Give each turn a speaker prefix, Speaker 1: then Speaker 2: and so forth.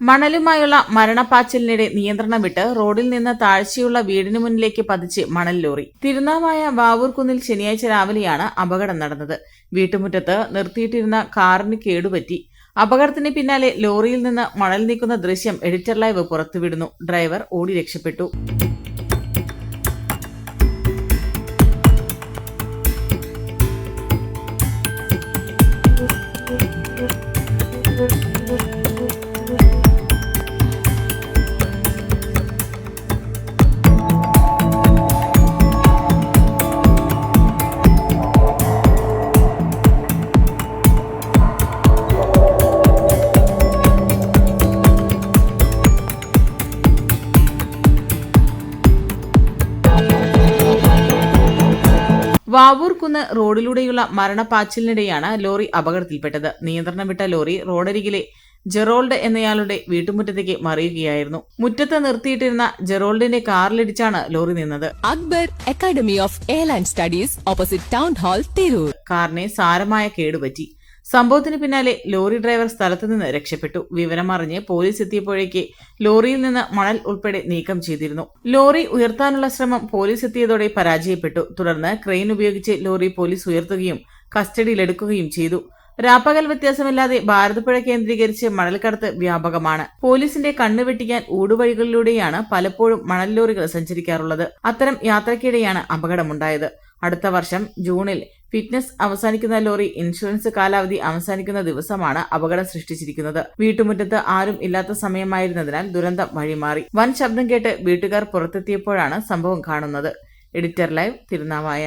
Speaker 1: മണലുമായുള്ള മരണപ്പാച്ചിലിനിടെ നിയന്ത്രണം വിട്ട് റോഡിൽ നിന്ന് താഴ്ചയുള്ള വീടിനു മുന്നിലേക്ക് പതിച്ച് മണൽ ലോറി. തിരുനാവായ വാവൂർകുന്നിൽ ശനിയാഴ്ച രാവിലെയാണ് അപകടം നടന്നത്. വീട്ടുമുറ്റത്ത് നിർത്തിയിട്ടിരുന്ന കാറിന് കേടുപറ്റി. അപകടത്തിന് പിന്നാലെ ലോറിയിൽ നിന്ന് മണൽ നീക്കുന്ന ദൃശ്യം എഡിറ്റർ ലൈവ് പുറത്തുവിടുന്നു. ഡ്രൈവർ ഓടി രക്ഷപ്പെട്ടു. വാവൂർകുന്ന് റോഡിലൂടെയുള്ള മരണപ്പാച്ചിലിനിടെയാണ് ലോറി അപകടത്തിൽപ്പെട്ടത്. നിയന്ത്രണം വിട്ട ലോറി റോഡരികിലെ ജെറോൾഡ് എന്നയാളുടെ വീട്ടുമുറ്റത്തേക്ക് മറിയുകയായിരുന്നു. മുറ്റത്ത് നിർത്തിയിട്ടിരുന്ന ജെറോൾഡിന്റെ കാറിലിടിച്ചാണ് ലോറി നിന്നത്.
Speaker 2: Akbar academy of airline studies opposite town hall Tirur.
Speaker 1: കാറിനെ സാരമായ കേടുപറ്റി. സംഭവത്തിന് പിന്നാലെ ലോറി ഡ്രൈവർ സ്ഥലത്തു നിന്ന് രക്ഷപ്പെട്ടു. വിവരമറിഞ്ഞ് പോലീസ് എത്തിയപ്പോഴേക്ക് ലോറിയിൽ നിന്ന് മണൽ ഉൾപ്പെടെ നീക്കം ചെയ്തിരുന്നു. ലോറി ഉയർത്താനുള്ള ശ്രമം പോലീസ് എത്തിയതോടെ പരാജയപ്പെട്ടു. തുടർന്ന് ക്രെയിൻ ഉപയോഗിച്ച് ലോറി പോലീസ് ഉയർത്തുകയും കസ്റ്റഡിയിലെടുക്കുകയും ചെയ്തു. രാപ്പകൽ വ്യത്യാസമില്ലാതെ ഭാരതപ്പുഴ കേന്ദ്രീകരിച്ച് മണൽക്കടത്ത് വ്യാപകമാണ്. പോലീസിന്റെ കണ്ണു വെട്ടിക്കാൻ ഊടുവഴികളിലൂടെയാണ് പലപ്പോഴും മണൽ ലോറികൾ സഞ്ചരിക്കാറുള്ളത്. അത്തരം യാത്രക്കിടെയാണ് അപകടമുണ്ടായത്. അടുത്ത വർഷം ജൂണിൽ ഫിറ്റ്നസ് അവസാനിക്കുന്ന ലോറി ഇൻഷുറൻസ് കാലാവധി അവസാനിക്കുന്ന ദിവസമാണ് അപകടം സൃഷ്ടിച്ചിരിക്കുന്നത്. വീട്ടുമുറ്റത്ത് ആരും ഇല്ലാത്ത സമയമായിരുന്നതിനാൽ ദുരന്തം വഴിമാറി. വൻ ശബ്ദം കേട്ട് വീട്ടുകാർ പുറത്തെത്തിയപ്പോഴാണ് സംഭവം കാണുന്നത്. Editor live Thirunavaya.